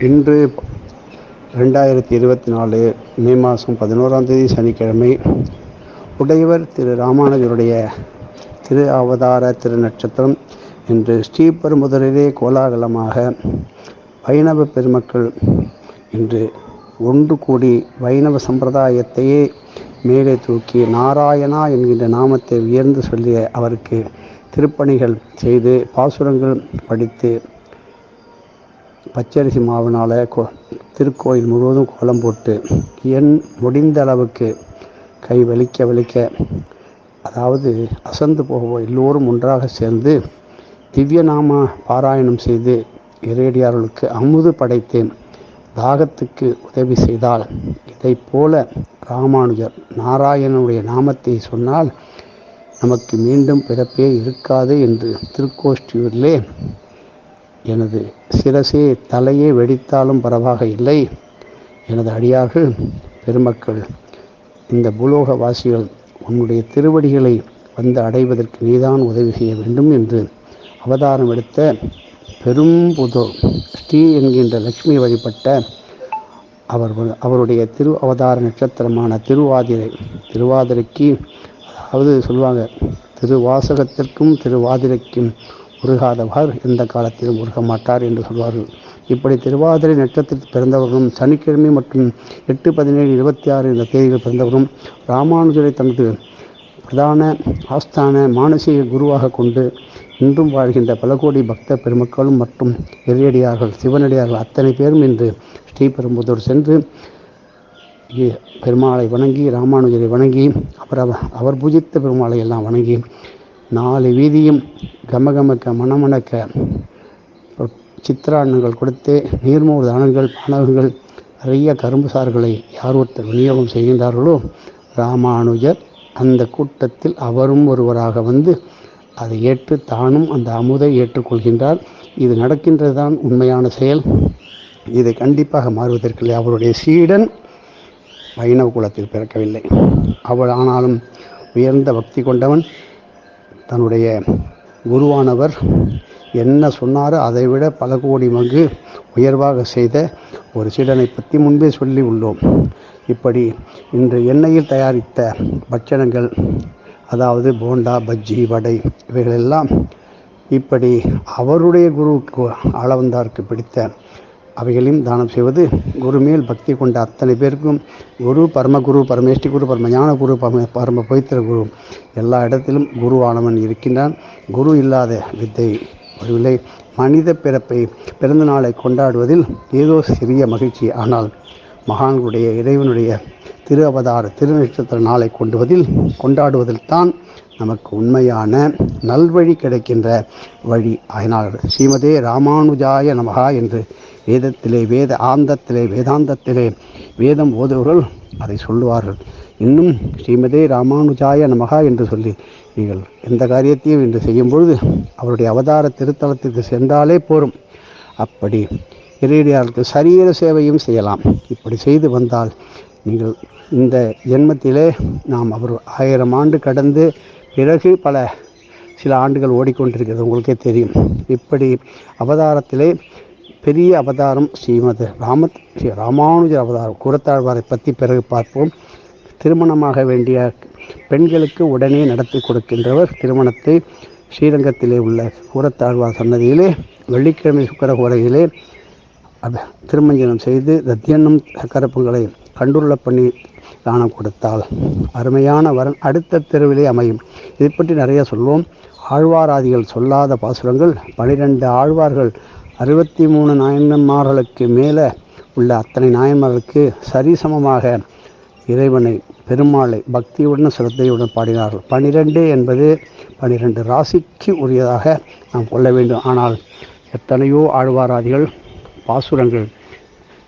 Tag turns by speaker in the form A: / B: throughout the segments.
A: இன்று ரெண்டாயிரத்தி இருபத்தி நாலு மே மாதம் பதினோராம் தேதி சனிக்கிழமை உடையவர் திரு ராமானுஜருடைய திரு அவதார திரு நட்சத்திரம் இன்று முதலிலே கோலாகலமாக வைணவ பெருமக்கள் இன்று ஒன்று கூடி வைணவ சம்பிரதாயத்தையே மேலே தூக்கி நாராயணா என்கின்ற நாமத்தை உயர்ந்து சொல்லிய அவருக்கு திருப்பணிகள் செய்து பாசுரங்கள் படித்து பச்சரிசி மாவினால் கோ திருக்கோயில் முழுவதும் கோலம் போட்டு என் முடிந்த அளவுக்கு கை வலிக்க வலிக்க அதாவது அசந்து போக எல்லோரும் ஒன்றாக சேர்ந்து திவ்யநாம பாராயணம் செய்து இறையடியார்களுக்கு அமுது படைத்தேன். தாகத்துக்கு உதவி செய்தால் இதைப் போல ராமானுஜர் நாராயணனுடைய நாமத்தை சொன்னால் நமக்கு மீண்டும் பிறப்பே இருக்காது என்று திருக்கோஷ்டியூரிலே எனது சிரசே தலையே வெடித்தாலும் பரவாக இல்லை. எனது அடியார்கள் பெருமக்கள் இந்த பூலோக வாசிகள் உன்னுடைய திருவடிகளை வந்து அடைவதற்கு நீதான் உதவி செய்ய வேண்டும் என்று அவதாரம் எடுத்த பெரும்புதோ ஸ்ரீ என்கின்ற லக்ஷ்மி வழிபட்ட அவர் அவருடைய திரு அவதார நட்சத்திரமான திருவாதிரை திருவாதிரைக்கு அதாவது சொல்லுவாங்க திருவாசகத்திற்கும் திருவாதிரைக்கும் உருகாதவர் எந்த காலத்திலும் உருக மாட்டார் என்று சொல்வார்கள். இப்படி திருவாதிரை நட்சத்திரத்தில் பிறந்தவர்களும் சனிக்கிழமை மற்றும் எட்டு பதினேழு இருபத்தி ஆறு என்ற தேதியில் பிறந்தவரும் ராமானுஜரை தனது பிரதான ஆஸ்தான மானசீக குருவாக கொண்டு இன்றும் வாழ்கின்ற பல கோடி பக்த பெருமக்களும் மற்றும் எரியடியார்கள் சிவனடியார்கள் அத்தனை பேரும் இன்று ஸ்ரீபெரும்புதூர் சென்று பெருமாளை வணங்கி ராமானுஜரை வணங்கி அவர் அவர் பூஜித்த பெருமாளை எல்லாம் வணங்கி நாலு வீதியும் கமகமக்க மணமணக்க சித்திராண்ணங்கள் கொடுத்து நீர்மூர் தானங்கள் மாணவர்கள் நிறைய கரும்பு சாறுகளை யார் ஒருத்தர் விநியோகம் செய்கின்றார்களோ ராமானுஜர் அந்த கூட்டத்தில் அவரும் ஒருவராக வந்து அதை ஏற்று தானும் அந்த அமுதை ஏற்றுக்கொள்கின்றார். இது நடக்கின்றதுதான் உண்மையான செயல். இதை கண்டிப்பாக மாறுவதற்கில்லை. அவருடைய சீடன் வைணவ குலத்தில் பிறக்கவில்லை. அவள் ஆனாலும் உயர்ந்த பக்தி கொண்டவன். தன்னுடைய குருவானவர் என்ன சொன்னாரோ அதை விட பல கோடி மங்கு உயர்வாக செய்த ஒரு சீடனை பற்றி முன்பே சொல்லி உள்ளோம். இப்படி இன்று எண்ணெயில் தயாரித்த பட்சணங்கள் அதாவது போண்டா பஜ்ஜி வடை இவைகளெல்லாம் இப்படி அவருடைய குருவுக்கு அளவந்தாருக்கு பிடித்த அவைகளையும் தானம் செய்வது குரு மேல் பக்தி கொண்ட அத்தனை பேருக்கும் குரு பரமகுரு பரமேஷ்டி குரு பரமஞான குரு பரம பரம பவித்திர குரு. எல்லா இடத்திலும் குருவானவன் இருக்கின்றான். குரு இல்லாத வித்தை வரவில்லை மனித பிறப்பை பிறந்த நாளை கொண்டாடுவதில் ஏதோ சிறிய மகிழ்ச்சி. ஆனால் மகான்களுடைய இறைவனுடைய திரு அவதார திருநட்சத்திர நாளை கொண்டுவதில் கொண்டாடுவதில் தான் நமக்கு உண்மையான நல்வழி கிடைக்கின்ற வழி. அதனால் ஸ்ரீமதே ராமானுஜாய நமகா என்று வேதத்திலே வேத ஆந்தத்திலே வேதாந்தத்திலே வேதம் ஓதுவர்கள் அதை சொல்லுவார்கள். இன்னும் ஸ்ரீமதே ராமானுஜாய நமகா என்று சொல்லி நீங்கள் எந்த காரியத்தையும் இன்று செய்யும் பொழுது அவருடைய அவதார திருத்தலத்திற்கு சென்றாலே போரும். அப்படி இறையடியாருக்கு சரீர சேவையும் செய்யலாம். இப்படி செய்து வந்தால் நீங்கள் இந்த ஜென்மத்திலே நாம் அவர் ஆயிரம் ஆண்டு கடந்து பிறகு பல சில ஆண்டுகள் ஓடிக்கொண்டிருக்கிறது. உங்களுக்கே தெரியும். இப்படி அவதாரத்திலே பெரிய அவதாரம் ஸ்ரீமத் ராமத் ஸ்ரீ ராமானுஜர் அவதாரம். கூறத்தாழ்வாரை பற்றி பிறகு பார்ப்போம். திருமணமாக வேண்டிய பெண்களுக்கு உடனே நடத்தி கொடுக்கின்றவர் திருமணத்தை ஸ்ரீரங்கத்திலே உள்ள கூரத்தாழ்வார் சன்னதியிலே வெள்ளிக்கிழமை சுக்கரகோரையிலே திருமஞ்சனம் செய்து தத்தியன்னம் சக்கரப்புகளை கண்டுள்ள பண்ணி தானம் கொடுத்தால் அருமையான வரன் அடுத்த தெருவிலே அமையும். இதை பற்றி நிறைய சொல்வோம். ஆழ்வாராதிகள் சொல்லாத பாசுரங்கள் பனிரெண்டு ஆழ்வார்கள் அறுபத்தி மூணு நாயன்மார்களுக்கு மேலே உள்ள அத்தனை நாயன்மார்களுக்கு சரிசமமாக இறைவனை பெருமாளை பக்தியுடன் சிரத்தையுடன் பாடினார்கள். பனிரெண்டு என்பது பனிரெண்டு ராசிக்கு உரியதாக நாம் கொள்ள வேண்டும். ஆனால் எத்தனையோ ஆழ்வாராதிகள் பாசுரங்கள்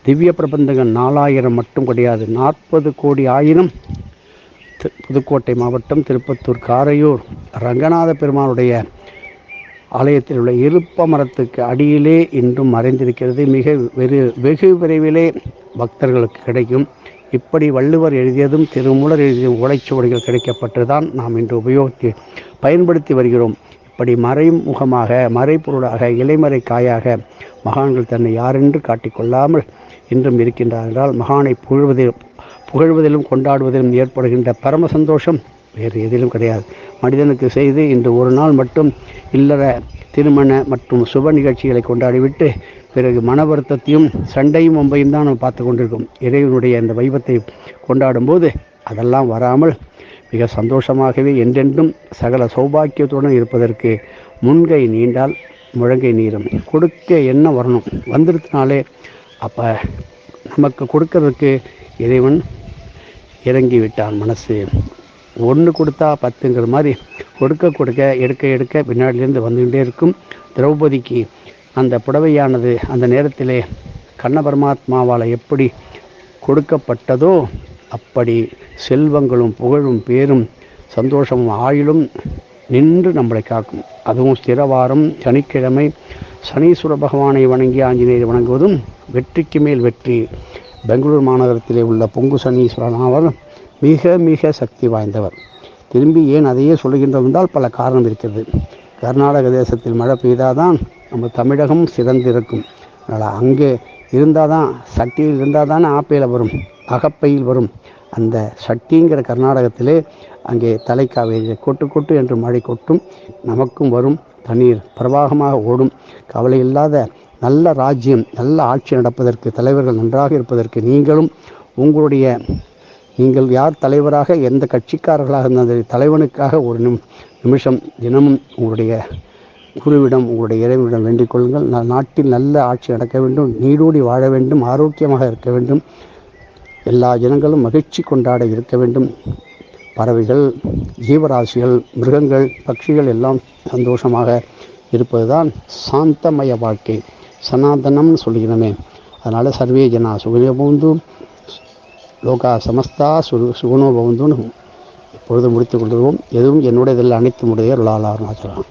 A: திவ்ய பிரபந்தங்கள் நாலாயிரம் மட்டும் கிடையாது. நாற்பது கோடி ஆயிரம் புதுக்கோட்டை மாவட்டம் திருப்பத்தூர் காரையூர் ரங்கநாத பெருமானுடைய ஆலயத்தில் உள்ள இருப்ப மரத்துக்கு அடியிலே இன்றும் மறைந்திருக்கிறது. மிக வெறு வெகு விரைவிலே பக்தர்களுக்கு கிடைக்கும். இப்படி வள்ளுவர் எழுதியதும் திருமூலர் எழுதிய ஓலைச்சுவடிகள் கிடைக்கப்பட்டுதான் நாம் இன்று உபயோகித்து பயன்படுத்தி வருகிறோம். இப்படி மறைமுகமாக மறைப்பொருளாக இலைமறை காயாக மகான்கள் தன்னை யாரென்று காட்டிக்கொள்ளாமல் இன்றும் இருக்கின்றார் என்றால் மகானை புகழ்வதில் புகழ்வதிலும் கொண்டாடுவதிலும் ஏற்படுகின்ற பரம சந்தோஷம் வேறு எதிலும் கிடையாது. மனிதனுக்கு செய்து இன்று ஒரு நாள் மட்டும் இல்லற திருமண மற்றும் சுப நிகழ்ச்சிகளை கொண்டாடிவிட்டு பிறகு மன வருத்தத்தையும் சண்டையும் ஒம்பையும் தான் நம்ம பார்த்து கொண்டிருக்கோம். இறைவனுடைய அந்த வைபத்தை கொண்டாடும் போது அதெல்லாம் வராமல் மிக சந்தோஷமாகவே என்றென்றும் சகல சௌபாக்கியத்துடன் இருப்பதற்கு முன்கை நீண்டால் முழங்கை நீரும். கொடுக்க என்ன வரணும்? வந்துருத்தினாலே அப்போ நமக்கு கொடுக்கறதுக்கு இறைவன் இறங்கி விட்டான் மனசு. ஒன்று கொடுத்தா பத்துங்கிற மாதிரி கொடுக்க கொடுக்க எடுக்க எடுக்க பின்னாடியிலேருந்து வந்துகிட்டே இருக்கும். திரௌபதிக்கு அந்த புடவையானது அந்த நேரத்திலே கண்ண பரமாத்மாவால் எப்படி கொடுக்கப்பட்டதோ அப்படி செல்வங்களும் புகழும் பேரும் சந்தோஷமும் ஆயுளும் நின்று நம்மளை காக்கும். அதுவும் ஸ்திரவாரம் சனிக்கிழமை சனீஸ்வர பகவானை வணங்கி ஆஞ்சநேயரை வணங்குவதும் வெற்றிக்கு மேல் வெற்றி. பெங்களூர் மாநகரத்திலே உள்ள பொங்கு சனீஸ்வரன் அவர் மிக மிக சக்தி வாய்ந்தவர். திரும்பி ஏன் அதையே சொல்லுகின்றோம் என்றால் பல காரணம் இருக்கிறது. கர்நாடக தேசத்தில் மழை பெய்தாதான் நம்ம தமிழகம் சிறந்திருக்கும். அதனால் அங்கே இருந்தால் தான் சட்டியில் இருந்தால் தானே ஆப்பையில் வரும் அகப்பையில் வரும். அந்த சட்டிங்கிற கர்நாடகத்திலே அங்கே தலைக்காவேரி கொட்டு கொட்டு என்று மழை கொட்டும் நமக்கும் வரும். தண்ணீர் பிரவாகமாக ஓடும். கவலை இல்லாத நல்ல ராஜ்யம் நல்ல ஆட்சி நடப்பதற்கு தலைவர்கள் நன்றாக இருப்பதற்கு நீங்களும் உங்களுடைய நீங்கள் யார் தலைவராக எந்த கட்சிக்காரர்களாக இருந்தது தலைவனுக்காக ஒரு நிம் நிமிஷம் தினமும் உங்களுடைய குருவிடம் உங்களுடைய இறைவனிடம் வேண்டிக் கொள்ளுங்கள். நாட்டில் நல்ல ஆட்சி நடக்க வேண்டும் நீடூடி வாழ வேண்டும் ஆரோக்கியமாக இருக்க வேண்டும். எல்லா ஜனங்களும் மகிழ்ச்சி கொண்டாட இருக்க வேண்டும். பறவைகள் ஜீவராசிகள் மிருகங்கள் பட்சிகள் எல்லாம் சந்தோஷமாக இருப்பதுதான் சாந்தமய வாழ்க்கை. சனாதனம்னு சொல்லிக்கிறோமே அதனால் சர்வே ஜனா சுகனோ லோகா சமஸ்தா சு சுகுணோ பவுந்துன்னு இப்பொழுது முடித்துக் கொள்கிறோம். எதுவும் என்னுடையதில் அனைத்து முடிய லாலா அருணாச்சலம்